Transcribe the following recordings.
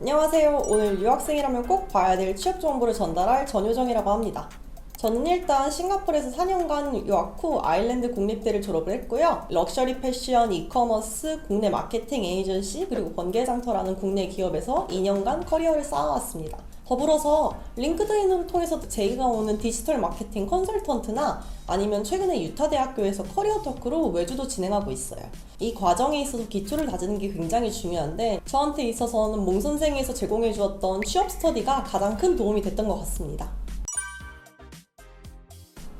안녕하세요. 오늘 유학생이라면 꼭 봐야 될 취업 정보를 전달할 전효정이라고 합니다. 저는 일단 싱가포르에서 4년간 유학 후 아일랜드 국립대를 졸업을 했고요. 럭셔리 패션, 이커머스, 국내 마케팅 에이전시, 그리고 번개장터라는 국내 기업에서 2년간 커리어를 쌓아왔습니다. 더불어서 링크드인을 통해서 제의가 오는 디지털 마케팅 컨설턴트나 아니면 최근에 유타대학교에서 커리어 토크로 외주도 진행하고 있어요. 이 과정에 있어서 기초를 다지는 게 굉장히 중요한데 저한테 있어서는 몽 선생에서 제공해 주었던 취업 스터디가 가장 큰 도움이 됐던 것 같습니다.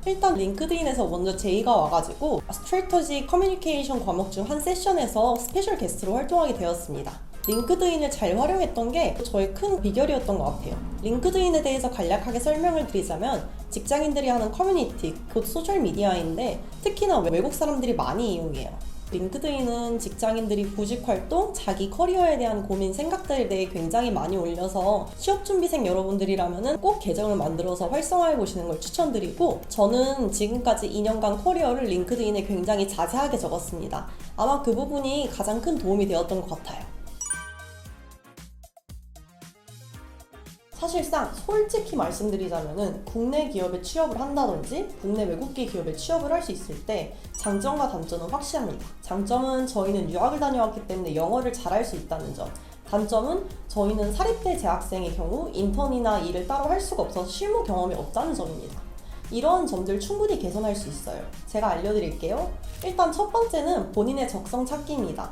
일단 링크드인에서 먼저 제의가 와가지고 스트레터지 커뮤니케이션 과목 중 한 세션에서 스페셜 게스트로 활동하게 되었습니다. 링크드인을 잘 활용했던 게 저의 큰 비결이었던 것 같아요. 링크드인에 대해서 간략하게 설명을 드리자면 직장인들이 하는 커뮤니티, 곧 소셜미디어인데 특히나 외국 사람들이 많이 이용해요. 링크드인은 직장인들이 구직 활동, 자기 커리어에 대한 고민, 생각들에 대해 굉장히 많이 올려서 취업 준비생 여러분들이라면 꼭 계정을 만들어서 활성화해 보시는 걸 추천드리고 저는 지금까지 2년간 커리어를 링크드인에 굉장히 자세하게 적었습니다. 아마 그 부분이 가장 큰 도움이 되었던 것 같아요. 사실상 솔직히 말씀드리자면은 국내 기업에 취업을 한다든지 국내 외국계 기업에 취업을 할 수 있을 때 장점과 단점은 확실합니다. 장점은 저희는 유학을 다녀왔기 때문에 영어를 잘할 수 있다는 점. 단점은 저희는 사립대 재학생의 경우 인턴이나 일을 따로 할 수가 없어서 실무 경험이 없다는 점입니다. 이런 점들 충분히 개선할 수 있어요. 제가 알려드릴게요. 일단 첫 번째는 본인의 적성 찾기입니다.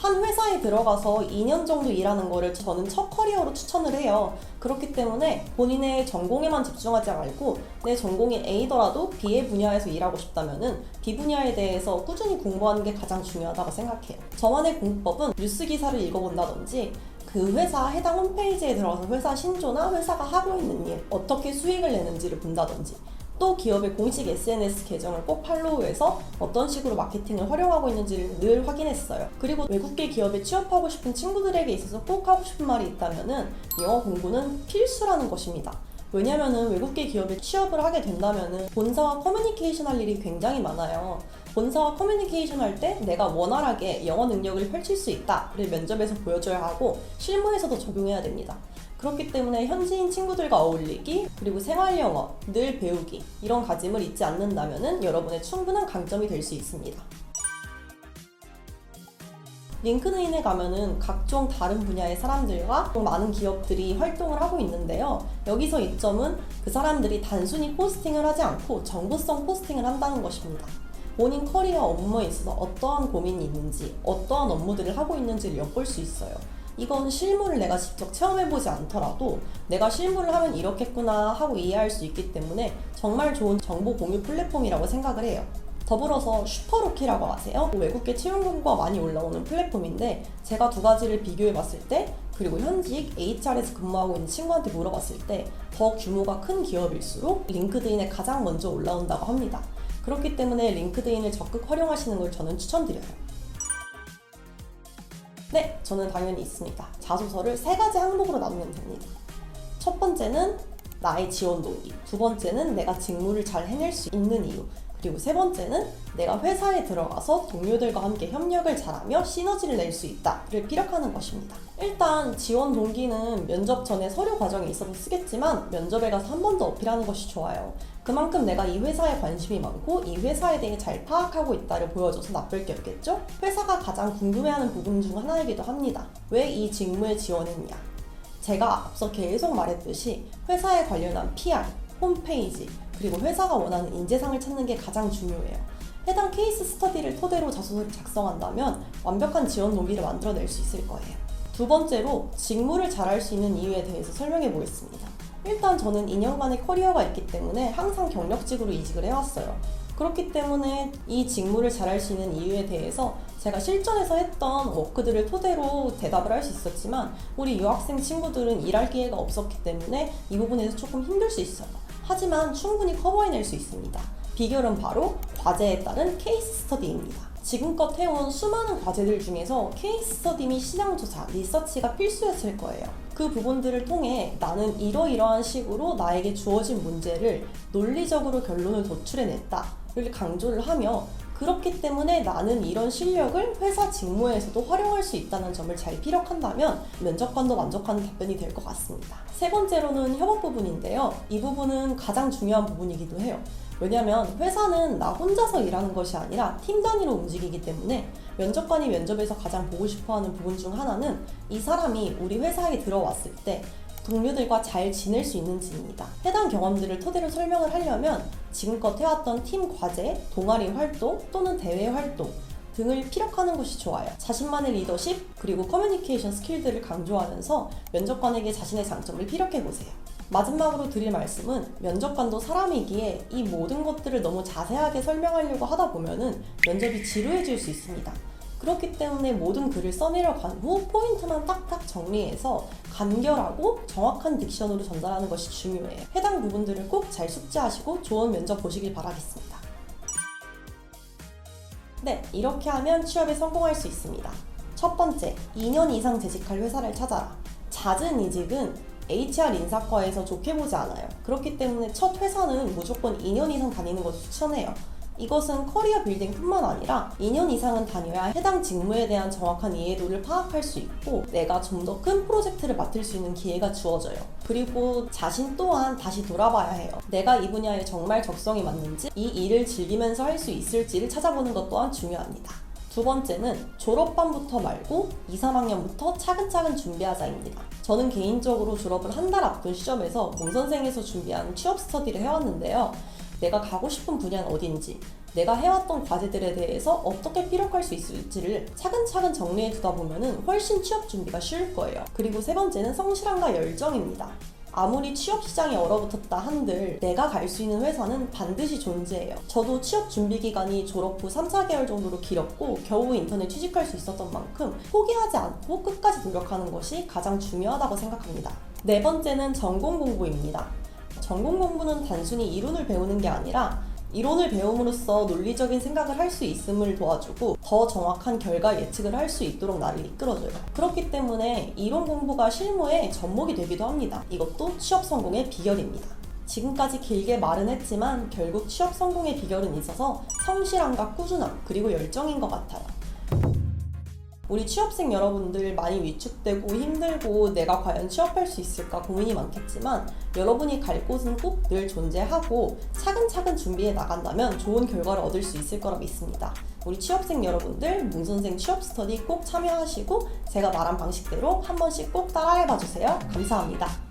한 회사에 들어가서 2년 정도 일하는 거를 저는 첫 커리어로 추천을 해요. 그렇기 때문에 본인의 전공에만 집중하지 말고 내 전공이 A더라도 B의 분야에서 일하고 싶다면은 B 분야에 대해서 꾸준히 공부하는 게 가장 중요하다고 생각해요. 저만의 공부법은 뉴스 기사를 읽어본다든지 그 회사 해당 홈페이지에 들어가서 회사 신조나 회사가 하고 있는 일, 어떻게 수익을 내는지를 본다든지 또 기업의 공식 SNS 계정을 꼭 팔로우해서 어떤 식으로 마케팅을 활용하고 있는지를 늘 확인했어요. 그리고 외국계 기업에 취업하고 싶은 친구들에게 있어서 꼭 하고 싶은 말이 있다면은 영어 공부는 필수라는 것입니다. 왜냐면은 외국계 기업에 취업을 하게 된다면은 본사와 커뮤니케이션 할 일이 굉장히 많아요. 본사와 커뮤니케이션 할 때 내가 원활하게 영어 능력을 펼칠 수 있다 를 면접에서 보여줘야 하고 실무에서도 적용해야 됩니다. 그렇기 때문에 현지인 친구들과 어울리기 그리고 생활 영어 늘 배우기 이런 가짐을 잊지 않는다면은 여러분의 충분한 강점이 될 수 있습니다. 링크드인에 가면은 각종 다른 분야의 사람들과 또 많은 기업들이 활동을 하고 있는데요. 여기서 이점은 그 사람들이 단순히 포스팅을 하지 않고 정보성 포스팅을 한다는 것입니다. 본인 커리어 업무에 있어서 어떠한 고민이 있는지, 어떠한 업무들을 하고 있는지를 엿볼 수 있어요. 이건 실무를 내가 직접 체험해보지 않더라도 내가 실무를 하면 이렇겠구나 하고 이해할 수 있기 때문에 정말 좋은 정보 공유 플랫폼이라고 생각을 해요. 더불어서 슈퍼로키라고 아세요? 외국계 채용 공고가 많이 올라오는 플랫폼인데 제가 두 가지를 비교해 봤을 때 그리고 현직 HR에서 근무하고 있는 친구한테 물어봤을 때 더 규모가 큰 기업일수록 링크드인에 가장 먼저 올라온다고 합니다. 그렇기 때문에 링크드인을 적극 활용하시는 걸 저는 추천드려요. 네, 저는 당연히 있습니다. 자소서를 세 가지 항목으로 나누면 됩니다. 첫 번째는 나의 지원 동기, 두 번째는 내가 직무를 잘 해낼 수 있는 이유, 그리고 세 번째는 내가 회사에 들어가서 동료들과 함께 협력을 잘하며 시너지를 낼 수 있다를 피력하는 것입니다. 일단 지원 동기는 면접 전에 서류 과정에 있어서 쓰겠지만 면접에 가서 한 번 더 어필하는 것이 좋아요. 그만큼 내가 이 회사에 관심이 많고 이 회사에 대해 잘 파악하고 있다를 보여줘서 나쁠 게 없겠죠? 회사가 가장 궁금해하는 부분 중 하나이기도 합니다. 왜 이 직무에 지원했냐? 제가 앞서 계속 말했듯이 회사에 관련한 PR, 홈페이지, 그리고 회사가 원하는 인재상을 찾는 게 가장 중요해요. 해당 케이스 스터디를 토대로 자소서를 작성한다면 완벽한 지원 동기를 만들어낼 수 있을 거예요. 두 번째로 직무를 잘할 수 있는 이유에 대해서 설명해 보겠습니다. 일단 저는 2년간의 커리어가 있기 때문에 항상 경력직으로 이직을 해왔어요. 그렇기 때문에 이 직무를 잘할 수 있는 이유에 대해서 제가 실전에서 했던 워크들을 토대로 대답을 할 수 있었지만 우리 유학생 친구들은 일할 기회가 없었기 때문에 이 부분에서 조금 힘들 수 있어요. 하지만 충분히 커버해낼 수 있습니다. 비결은 바로 과제에 따른 케이스 스터디입니다. 지금껏 해온 수많은 과제들 중에서 케이스 스터디 및 시장 조사, 리서치가 필수였을 거예요. 그 부분들을 통해 나는 이러이러한 식으로 나에게 주어진 문제를 논리적으로 결론을 도출해냈다를 강조를 하며 그렇기 때문에 나는 이런 실력을 회사 직무에서도 활용할 수 있다는 점을 잘 피력한다면 면접관도 만족하는 답변이 될 것 같습니다. 세 번째로는 협업 부분인데요. 이 부분은 가장 중요한 부분이기도 해요. 왜냐하면 회사는 나 혼자서 일하는 것이 아니라 팀 단위로 움직이기 때문에 면접관이 면접에서 가장 보고 싶어 하는 부분 중 하나는 이 사람이 우리 회사에 들어왔을 때 동료들과 잘 지낼 수 있는지입니다. 해당 경험들을 토대로 설명을 하려면 지금껏 해왔던 팀 과제, 동아리 활동 또는 대회 활동 등을 피력하는 것이 좋아요. 자신만의 리더십 그리고 커뮤니케이션 스킬들을 강조하면서 면접관에게 자신의 장점을 피력해 보세요. 마지막으로 드릴 말씀은 면접관도 사람이기에 이 모든 것들을 너무 자세하게 설명하려고 하다 보면은 면접이 지루해질 수 있습니다. 그렇기 때문에 모든 글을 써내려간 후 포인트만 딱딱 정리해서 간결하고 정확한 딕션으로 전달하는 것이 중요해요. 해당 부분들을 꼭 잘 숙지하시고 좋은 면접 보시길 바라겠습니다. 네, 이렇게 하면 취업에 성공할 수 있습니다. 첫 번째, 2년 이상 재직할 회사를 찾아라. 잦은 이직은 HR 인사과에서 좋게 보지 않아요. 그렇기 때문에 첫 회사는 무조건 2년 이상 다니는 것을 추천해요. 이것은 커리어 빌딩뿐만 아니라 2년 이상은 다녀야 해당 직무에 대한 정확한 이해도를 파악할 수 있고 내가 좀 더 큰 프로젝트를 맡을 수 있는 기회가 주어져요. 그리고 자신 또한 다시 돌아봐야 해요. 내가 이 분야에 정말 적성이 맞는지 이 일을 즐기면서 할 수 있을지를 찾아보는 것 또한 중요합니다. 두 번째는 졸업반부터 말고 2, 3학년부터 차근차근 준비하자입니다. 저는 개인적으로 졸업을 한 달 앞둔 시점에서 몽선생에서 준비한 취업 스터디를 해왔는데요. 내가 가고 싶은 분야는 어딘지, 내가 해왔던 과제들에 대해서 어떻게 피력할 수 있을지를 차근차근 정리해 두다 보면은 훨씬 취업 준비가 쉬울 거예요. 그리고 세 번째는 성실함과 열정입니다. 아무리 취업 시장이 얼어붙었다 한들 내가 갈 수 있는 회사는 반드시 존재해요. 저도 취업 준비 기간이 졸업 후 3, 4개월 정도로 길었고 겨우 인터넷 취직할 수 있었던 만큼 포기하지 않고 끝까지 노력하는 것이 가장 중요하다고 생각합니다. 네 번째는 전공 공부입니다. 전공 공부는 단순히 이론을 배우는 게 아니라 이론을 배움으로써 논리적인 생각을 할 수 있음을 도와주고 더 정확한 결과 예측을 할 수 있도록 나를 이끌어줘요. 그렇기 때문에 이론 공부가 실무에 접목이 되기도 합니다. 이것도 취업 성공의 비결입니다. 지금까지 길게 말은 했지만 결국 취업 성공의 비결은 있어서 성실함과 꾸준함 그리고 열정인 것 같아요. 우리 취업생 여러분들 많이 위축되고 힘들고 내가 과연 취업할 수 있을까 고민이 많겠지만 여러분이 갈 곳은 꼭 늘 존재하고 차근차근 준비해 나간다면 좋은 결과를 얻을 수 있을 거라 믿습니다. 우리 취업생 여러분들 문선생 취업 스터디 꼭 참여하시고 제가 말한 방식대로 한 번씩 꼭 따라해 봐 주세요. 감사합니다.